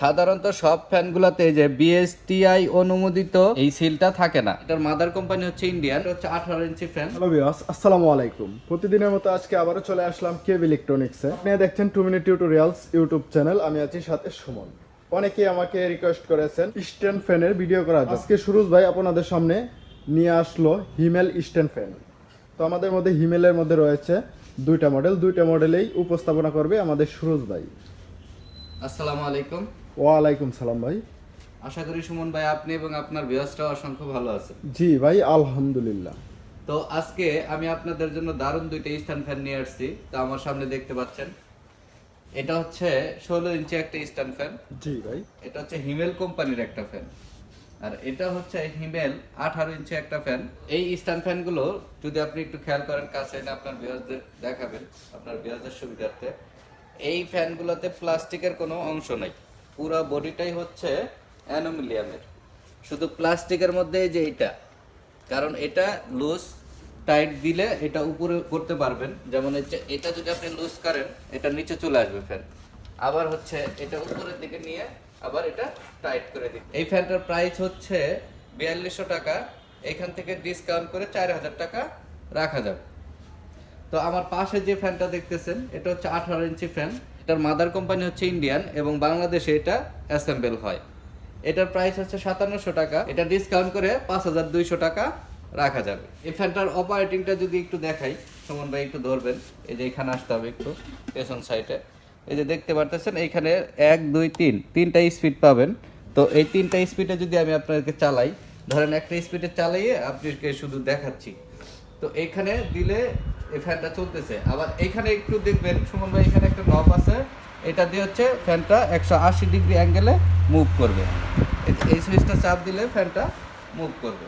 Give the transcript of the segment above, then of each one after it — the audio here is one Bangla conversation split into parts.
সাধারণত সব ফ্যানগুলোতে যে বিএসটিআই অনুমোদিত এই সিলটা থাকে না। এটার মাদার কোম্পানি হচ্ছে ইন্ডিয়ান হচ্ছে আঠারো ইঞ্চি ফ্যান হ্যালো ভিউয়ার্স আসসালামু আলাইকুম। প্রতিদিনের মতো আজকে আবারও চলে আসলাম কেভ ইলেকট্রনিক্সে আপনি দেখছেন two minute tutorials YouTube channel আমি আছি সাথে সুমন। অনেকেই আমাকে রিকোয়েস্ট করেছেন স্ট্যান্ড ফ্যানের ভিডিও করার। আজকে সুরজ ভাই আপনাদের সামনে নিয়ে আসলো হিমেল স্ট্যান্ড ফ্যান তো আমাদের মধ্যে হিমেলের মধ্যে রয়েছে দুইটা মডেল দুইটা মডেলেই উপস্থাপনা করবে আমাদের সুরজ ভাই। আসসালামু আলাইকুম। ওয়ালাইকুম সালাম ভাই। আশা করি সুমন ভাই আপনি এবং আপনার ভিউয়ার্সটাও অসংখ্য ভালো আছে জি ভাই আলহামদুলিল্লাহ। তো আজকে আমি আপনাদের জন্য দারুণ দুইটা স্ট্যান্ড ফ্যান নিয়ে আসছি। তো আমার সামনে দেখতে পাচ্ছেন এটা হচ্ছে ষোলো ইঞ্চি একটা স্ট্যান্ড ফ্যান জি ভাই। এটা হচ্ছে হিমেল কোম্পানির একটা ফ্যান আর এটা হচ্ছে হিমেল আঠারো ইঞ্চি একটা ফ্যান এই স্ট্যান্ড ফ্যানগুলো যদি আপনি একটু খেয়াল করেন কাছে এনে আপনার বিয়াজদের দেখাবেন আপনার বিয়াজদের সুবিধার্থে। এই ফ্যানগুলোতে প্লাস্টিকের কোনো অংশ নাই। পুরো বডিটাই হচ্ছে অ্যানুমিলিয়ামের শুধু প্লাস্টিকের মধ্যে যে এটা, কারণ এটা লুজ টাইট দিলে এটা উপরে করতে পারবেন। যেমন এটা যদি আপনি লুজ করেন, এটা নিচে চলে আসবে ফ্যান আবার হচ্ছে এটা উপরের দিকে নিয়ে আবার এটা টাইট করে দিন এই ফ্যানটার প্রাইস হচ্ছে বিয়াল্লিশশো টাকা, এখান থেকে ডিসকাউন্ট করে চার হাজার টাকা রাখা যাবে। তো আমার পাশে যে ফ্যানটা দেখতেছেন, এটা হচ্ছে আঠারো ইঞ্চি ফ্যান এটার মাদার কোম্পানি হচ্ছে ইন্ডিয়ান এবং বাংলাদেশে এটা অ্যাসেম্বল হয়। এটার প্রাইস হচ্ছে সাতান্নশো টাকা। এটা ডিসকাউন্ট করে পাঁচ হাজার দুইশো টাকা রাখা যাবে। এই ফ্যানটার অপারেটিংটা যদি একটু দেখাই, সুমন ভাই একটু ধরবেন। এই যে এখানে আসতে হবে একটু, পেছন সাইডে এই যে দেখতে পারতেছেন, এইখানে এক, দুই, তিন, তিনটা স্পিড পাবেন। তো এই তিনটা স্পিডে যদি আমি আপনাদেরকে চালাই, ধরেন একটা স্পিডে চালাইয়ে আপনাকে শুধু দেখাচ্ছি। তো এখানে দিলে এই ফ্যানটা চলতেছে। আবার এখানে একটু দেখবেন, সুমন ভাই, এখানে একটা নব আছে। এটা দিয়ে হচ্ছে ফ্যানটা একশো আশি ডিগ্রি অ্যাঙ্গেলে মুভ করবে। এই- সুইচটা চাপ দিলে ফ্যানটা মুভ করবে।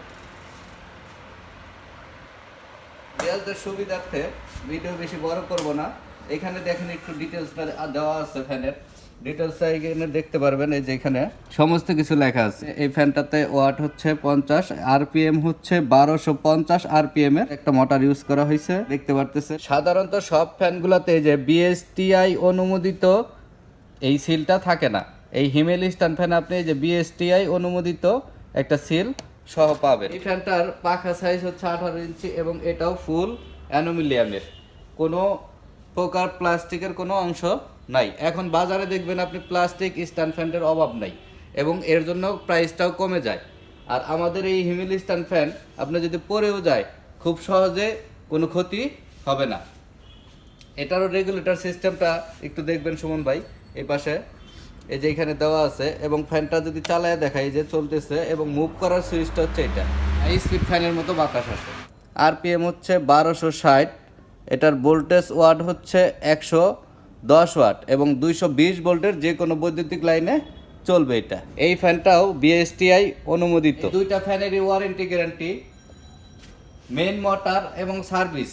রিয়ালদের সুবিধার্থে ভিডিও বেশি বড় করব না। এখানে দেখেন একটু ডিটেলসটা দেওয়া আছে ফ্যানের। ডিটেলসটা এখানে দেখতে পারবেন, এই যে এখানে সমস্ত কিছু লেখা আছে। এই ফ্যানটাতে ওয়াট হচ্ছে পঞ্চাশ, আরপিএম হচ্ছে বারোশো পঞ্চাশ আরপিএম এর একটা মোটর ইউজ করা হয়েছে, দেখতে পারতেছে সাধারণত সব ফ্যানগুলোতে যে বিএসটিআই অনুমোদিত এই সিলটা থাকে না। এই হিমেল স্ট্যান্ড ফ্যান আপনি যে বিএসটিআই অনুমোদিত একটা সিল সহ পাবেন। এই ফ্যানটার পাখা সাইজ হচ্ছে আঠারো ইঞ্চি এবং এটাও ফুল অ্যানুমিলিয়ামের কোনো প্রকার প্লাস্টিকের কোনো অংশ নাই। এখন বাজারে দেখবেন আপনি প্লাস্টিক স্ট্যান্ড ফ্যানের অভাব নাই এবং এর জন্য প্রাইসটাও কমে যায়। আর আমাদের এই হিমেল স্ট্যান্ড ফ্যান আপনি যদি পরেও যায়, খুব সহজে কোনো ক্ষতি হবে না। এটারও রেগুলেটর সিস্টেমটা একটু দেখবেন সুমন ভাই, এই পাশে। এই যে এখানে দেওয়া আছে এবং ফ্যানটা যদি চালায় দেখাই যে চলতেছে এবং মুভ করার সুইচটা হচ্ছে এটা। হাই স্পিড ফ্যানের মতো বাতাস আসে। আরপিএম হচ্ছে বারোশো ষাট, এটার ভোল্টেজ ওয়াট হচ্ছে একশো দশ ওয়াট এবং দুইশো বিশ ভোল্টের যে কোনো বৈদ্যুতিক লাইনে চলবে এটা। এই ফ্যানটাও বিএসটিআই অনুমোদিত। দুইটা ফ্যানেরই ওয়ারেন্টি গ্যারান্টি মেন মোটর এবং সার্ভিস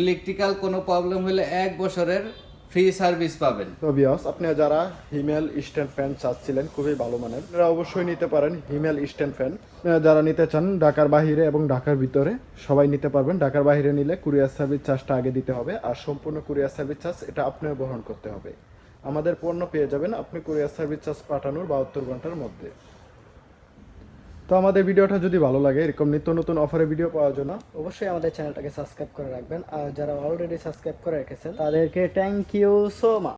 ইলেকট্রিক্যাল কোনো প্রবলেম হলে এক বছরের ফ্রি সার্ভিস পাবেন। তো বিয়স আপনি যারা হিমেল স্ট্যান্ড ফ্যান চাচ্ছিলেন, খুবই ভালো মানের আপনারা অবশ্যই নিতে পারেন হিমেল স্ট্যান্ড ফ্যান। যারা নিতে চান ঢাকার বাহিরে এবং ঢাকার ভিতরে, সবাই নিতে পারবেন। ঢাকার বাইরে নিলে কুরিয়ার সার্ভিস চার্জটা আগে দিতে হবে, আর সম্পূর্ণ কুরিয়ার সার্ভিস চার্জ এটা আপনার বহন করতে হবে। আমাদের পণ্য পেয়ে যাবেন, আপনি কুরিয়ার সার্ভিস চার্জ পাঠানোর বাহাত্তর ঘণ্টার মধ্যে। তো আমাদের ভিডিওটা যদি ভালো লাগে, এরকম নিত্য নতুন অফারের ভিডিও পাওয়ার জন্য, অবশ্যই আমাদের চ্যানেলটাকে সাবস্ক্রাইব করে রাখবেন। আর যারা অলরেডি সাবস্ক্রাইব করে রেখেছেন, তাদেরকে থ্যাংক ইউ সো মাচ